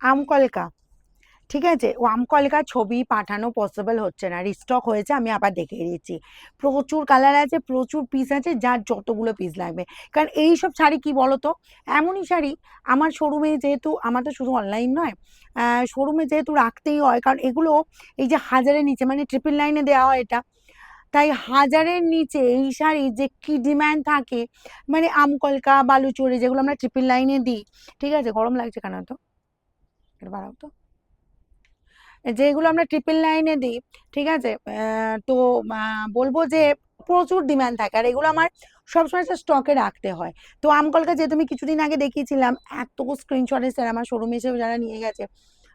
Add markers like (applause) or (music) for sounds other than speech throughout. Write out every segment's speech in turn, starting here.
আমকলকা ঠিক আছে? ও আমকলকা ছবি পাঠানো পসিবল হচ্ছে না। রিস্টক হয়েছে, আমি আবার দেখিয়ে দিচ্ছি। প্রচুর কালার আছে, প্রচুর পিস আছে, যার যতগুলো পিস লাগবে। কারণ এই সব শাড়ি কি বলতো? এমনই শাড়ি আমার শোরুমে যেহেতু, আমার তো শুধু অনলাইন নয় শোরুমে যেহেতু রাখতেই হয়, কারণ এগুলো এই যে হাজারের নিচে মানে ট্রিপল লাইনে দেওয়া হয় এটা। তাই হাজারের নিচে এই শাড়ি যে কি ডিম্যান্ড থাকে মানে আমকলকা বালুচুরি যেগুলো আমরা ট্রিপল লাইনে দিই, ঠিক আছে? গরম লাগছে কেন তো এটা বাড়াও তো। যেগুলো আমরা ট্রিপল লাইনে দিই, ঠিক আছে? তো বলব যে প্রচুর ডিমান্ড থাকে আর এগুলো আমার সবসময় স্টকে রাখতে হয়। তো আমকলকা যে তুমি কিছুদিন আগে দেখিয়েছিলাম, এত স্ক্রিনশট এসে আমার শোরুমে এসে যারা নিয়ে গেছে।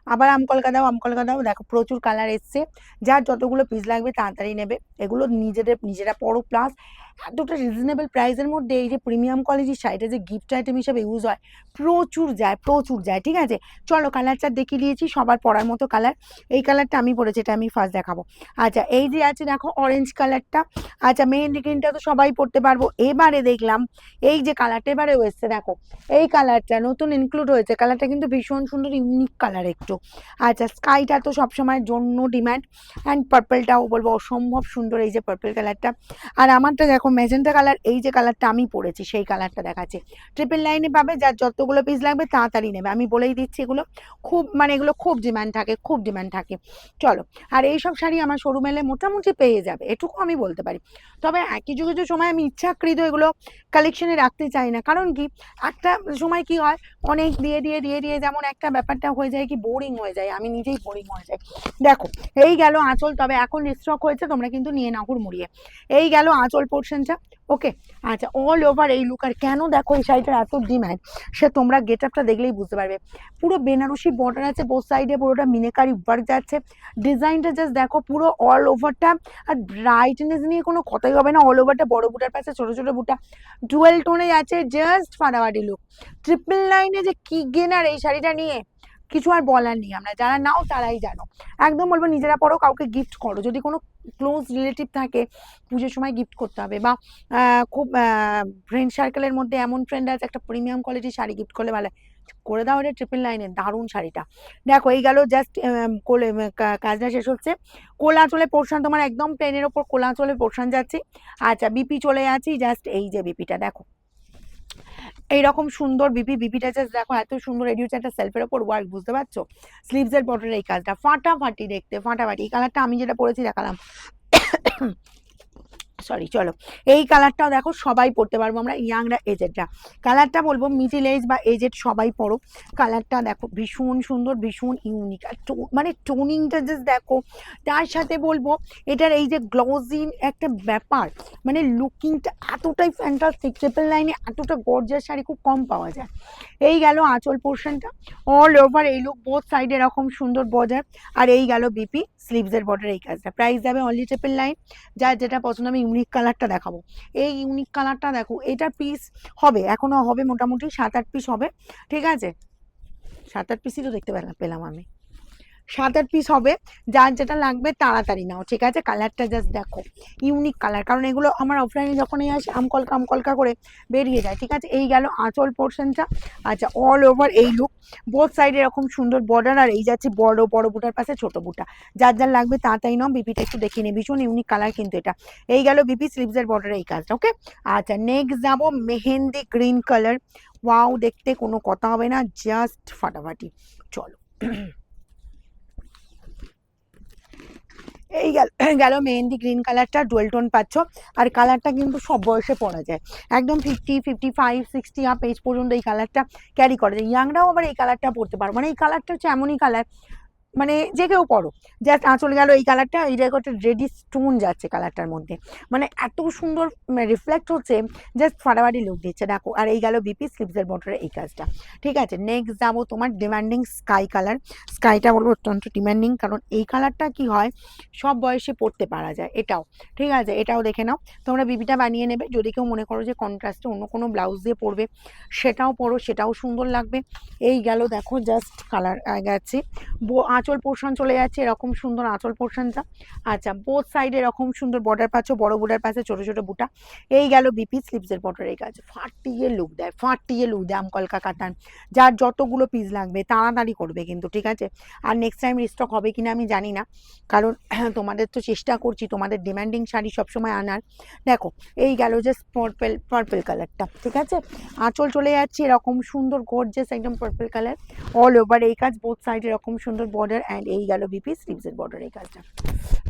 আবার আমকলকা দাও আমকলকা দাও দেখো প্রচুর কালার এসছে। যার যতগুলো পিস লাগবে তাড়াতাড়ি নেবে। এগুলো নিজেদের, নিজেরা পড়ো প্লাস এতটা রিজনেবল প্রাইসের মধ্যে এই যে প্রিমিয়াম কোয়ালিটির শাড়িটা যে গিফট আইটেম হিসেবে ইউজ হয়, প্রচুর যায় প্রচুর যায়, ঠিক আছে? চলো কালারটা দেখিয়ে দিয়েছি, সবার পরার মতো কালার এই কালারটা আমি পরেছি, এটা আমি ফার্স্ট দেখাবো। আচ্ছা এই যে আছে দেখো অরেঞ্জ কালারটা আচ্ছা মেহেন্দি গ্রিনটা তো সবাই পড়তে পারব। এবারে দেখলাম, এই যে কালারটা এবারেও এসছে, দেখো। এই কালারটা নতুন ইনক্লুড হয়েছে কালারটা কিন্তু ভীষণ সুন্দর ইউনিক কালার একটু। আচ্ছা স্কাইটা তো সবসময়ের জন্য ডিমান্ড অ্যান্ড পার্পলটাও বলব, অসম্ভব সুন্দর এই যে পার্পল কালারটা আর আমারটা দেখো মেজেন্টা কালার এই যে কালারটা আমি পরেছি, সেই কালারটা দেখাচ্ছে। ট্রিপল লাইনে পাবে, যার যতগুলো পিস লাগবে তাড়াতাড়ি নেবে। আমি বলেই দিচ্ছি এগুলো খুব মানে এগুলো খুব ডিম্যান্ড থাকে, খুব ডিম্যান্ড থাকে। চলো, আর এই সব শাড়ি আমার শোরুম এলে মোটামুটি পেয়ে যাবে, এটুকু আমি বলতে পারি। তবে কিছু কিছু সময় আমি ইচ্ছাকৃত এগুলো কালেকশনে রাখতে চাই না। কারণ কি, একটা সময় কি হয়, অনেক দিয়ে দিয়ে দিয়ে দিয়ে যেমন একটা ব্যাপারটা হয়ে যায় কি বোরিং হয়ে যায়, আমি নিজেই বোরিং হয়ে যাই। দেখো, এই গেল আঁচল, তবে এখন স্টক হয়েছে, তোমরা কিন্তু নিয়ে নাও মুড়িয়ে এই গেল আঁচল পোর্শনটা ওকে আচ্ছা অল ওভার এই লুক আর কেন দেখো এই শাড়িটার এত ডিমান্ড সে তোমরা গেট আপটা দেখলেই বুঝতে পারবে। পুরো বেনারসি বর্ডার আছে বোথ সাইডে পুরোটা মিনেকারি ওয়ার্ক যাচ্ছে। ডিজাইনটা জাস্ট দেখো পুরো অল ওভারটা আর ব্রাইটনেস নিয়ে কোনো কথাই হবে না অল ওভারটা বড় বুটার পাশে, ছোটো ছোটো বুটা। ডুয়েল টোনে যাচ্ছে জাস্ট ফাটাফাটি লুক ট্রিপল লাইনে যে কি গেনার এই শাড়িটা নিয়ে? কিছু আর বলার নেই আমরা, যারা নাও তারাই জানো। একদম বলব নিজেরা পড়ো, কাউকে গিফট করো। যদি কোনো ক্লোজ রিলেটিভ থাকে, পুজোর সময় গিফট করতে হবে বা খুব ফ্রেন্ড সার্কেলের মধ্যে এমন ফ্রেন্ড আছে, একটা প্রিমিয়াম কোয়ালিটির শাড়ি গিফট করলে ভালো। করে দাও এটা ট্রিপল লাইনের দারুণ শাড়িটা। দেখো, এই গেল জাস্ট কোলে কাজটা শেষ হচ্ছে। কোলা চলে পোর্শন তোমার একদম প্লেনের ওপর কোলাচলে পোর্শন যাচ্ছে। আচ্ছা বিপি চলে যাচ্ছি জাস্ট এই যে বিপিটা দেখো। এইরকম সুন্দর বিপি বিপিটা জাস্ট দেখো, এত সুন্দর এডিউচ একটা সেলফের ওপর ওয়ার্ক বুঝতে পারছ? স্লিভসের বর্ডারের এই কাজটা, ফাটাফাটি দেখতে, ফাটাফাটি। এই কালারটা আমি যেটা পরেছি, দেখালাম। সরি চলো। এই কালারটাও দেখো, সবাই পড়তে পারব আমরা ইয়াংরা এজেডরা কালারটা বলব মিডিল এজ বা এজেড সবাই পড়ো। কালারটা দেখো, ভীষণ সুন্দর, ভীষণ ইউনিক আর মানে টোনিংটা জাস্ট দেখো। তার সাথে বলব, এটার এই যে গ্লজিং একটা ব্যাপার মানে লুকিংটা এতটাই ফ্যান্টাস্টিক ট্রিপল লাইনে এতটা গর্জার শাড়ি খুব কম পাওয়া যায়। এই গেল আঁচল পোর্শনটা অল ওভার এই লুক বোথ সাইড এরকম সুন্দর বর্ডার আর এই গেল বিপি স্লিভসের বর্ডার এই কাজটা। প্রাইস যাবে অনলি ট্রিপল লাইন যার যেটা পছন্দ আমি ইউনিক কালারটা দেখাবো। এই ইউনিক কালারটা দেখো এটার পিস হবে এখনও হবে মোটামুটি, সাত আট পিস হবে, ঠিক আছে? সাত আট পিসই তো দেখতে পেলাম পেলাম আমি। সাত আট পিস হবে, যার যেটা লাগবে তাড়াতাড়ি নাও, ঠিক আছে? কালারটা জাস্ট দেখো। ইউনিক কালার কারণ এগুলো আমার অফলাইনে যখনই আসে আমকলকা আমকলকা করে বেরিয়ে যায়, ঠিক আছে? এই গেল আঁচল পোর্শনটা আচ্ছা অল ওভার এই লুক বোথ সাইডে এরকম সুন্দর বর্ডার আর এই যাচ্ছে বড় বড় বুটার পাশে ছোট বুটা। যার যার লাগবে তাড়াতাড়ি নাও বিপিটা একটু দেখে নে ভীষণ ইউনিক কালার কিন্তু এটা। এই গেল বিপি স্লিভসের বর্ডারে এই কাজটা ওকে আচ্ছা নেক্সট যাব মেহেন্দি গ্রিন কালার ওয়াও দেখতে কোনো কথা হবে না জাস্ট ফাটাফাটি। চলো। এই গেল গেল মেহেন্দি গ্রিন কালারটা ডুয়েল টোন পাচ্ছ। আর কালারটা কিন্তু সব বয়সে পরা যায়। একদম fifty fifty five sixty up age পর্যন্ত এই কালারটা ক্যারি করা যায়। ইয়াংরাও আবার এই কালারটা পরতে পারব মানে এই কালারটা হচ্ছে এমনই কালার মানে যে কেউ পরো জাস্ট আঁচল গেল এই কালারটা জায়গায় একটা রেডি স্টোন যাচ্ছে কালারটার মধ্যে। মানে এত সুন্দর রিফ্লেক্ট হচ্ছে জাস্ট ফাটাফাটি লুক দিচ্ছে। দেখো, আর এই গেল বিপি স্লিপসের বটরের এই কাজটা। ঠিক আছে নেক্সট যাব তোমার ডিমান্ডিং স্কাই কালার স্কাইটা বলব অত্যন্ত ডিমান্ডিং কারণ এই কালারটা কি হয়, সব বয়সে পরতে পারা যায়, এটাও। ঠিক আছে, এটাও দেখে নাও। তোমরা বিপিটা বানিয়ে নেবে। যদি কেউ মনে করো যে কন্ট্রাস্টে অন্য কোনো ব্লাউজ দিয়ে পরবে, সেটাও পরো, সেটাও সুন্দর লাগবে। এই গেল, দেখো জাস্ট কালার গেছে। আঁচল পোর্শন চলে যাচ্ছে, এরকম সুন্দর আঁচল পোর্শনটা আচ্ছা বোথ সাইডে এরকম সুন্দর বর্ডার পাচ্ছ, বড় বুটার পাশে ছোট ছোট বুটা। এই গেল বিপি স্লিপসের বর্ডার এই কাজ। ফাটিয়ে লুক দেয় ফাটিয়ে লুক দেয় আমকলকা কাতান। যার যতগুলো পিস লাগবে, তাড়াতাড়ি করবে কিন্তু, ঠিক আছে? আর নেক্সট টাইম রিস্টক হবে কিনা আমি জানি না। কারণ (clears throat) তোমাদের তো চেষ্টা করছি, তোমাদের ডিমান্ডিং শাড়ি সবসময় আনার। দেখো, এই গেল যে পার্পেল পার্পেল কালারটা ঠিক আছে? আঁচল চলে যাচ্ছে, এরকম সুন্দর গর্জেস একদম পার্পেল কালার অল ওভার এই কাজ বোথ সাইড এরকম সুন্দর বর্ডার অ্যান্ড এই গেল বিপি স্লিভসের বর্ডার এই কাজটা,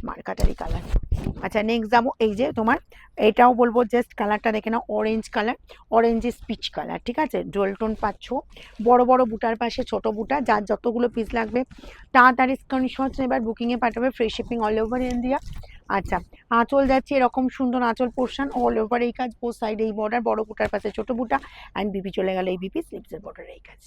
মার্কাটারি কালার আচ্ছা নেক্সট যাব, এই যে তোমার, এটাও বলব জাস্ট কালারটা দেখে নাও orange colour orange speech colour ঠিক আছে? ডোলটোন পাচ্ছ, বড় বড় বুটার পাশে ছোট বুটা, যার যতগুলো পিস লাগবে, তাড়াতাড়ি স্ক্রিনশট এবার বুকিংয়ে পাঠাবে free shipping all over India আচ্ছা আঁচল যাচ্ছে এরকম সুন্দর আঁচল পোর্শন অল ওভার এই কাজ বোথ সাইড এই বর্ডার বড় বুটার পাশে ছোট বুটা অ্যান্ড বিপি চলে গেল এই বিপি স্লিপসের বর্ডার এই কাজ।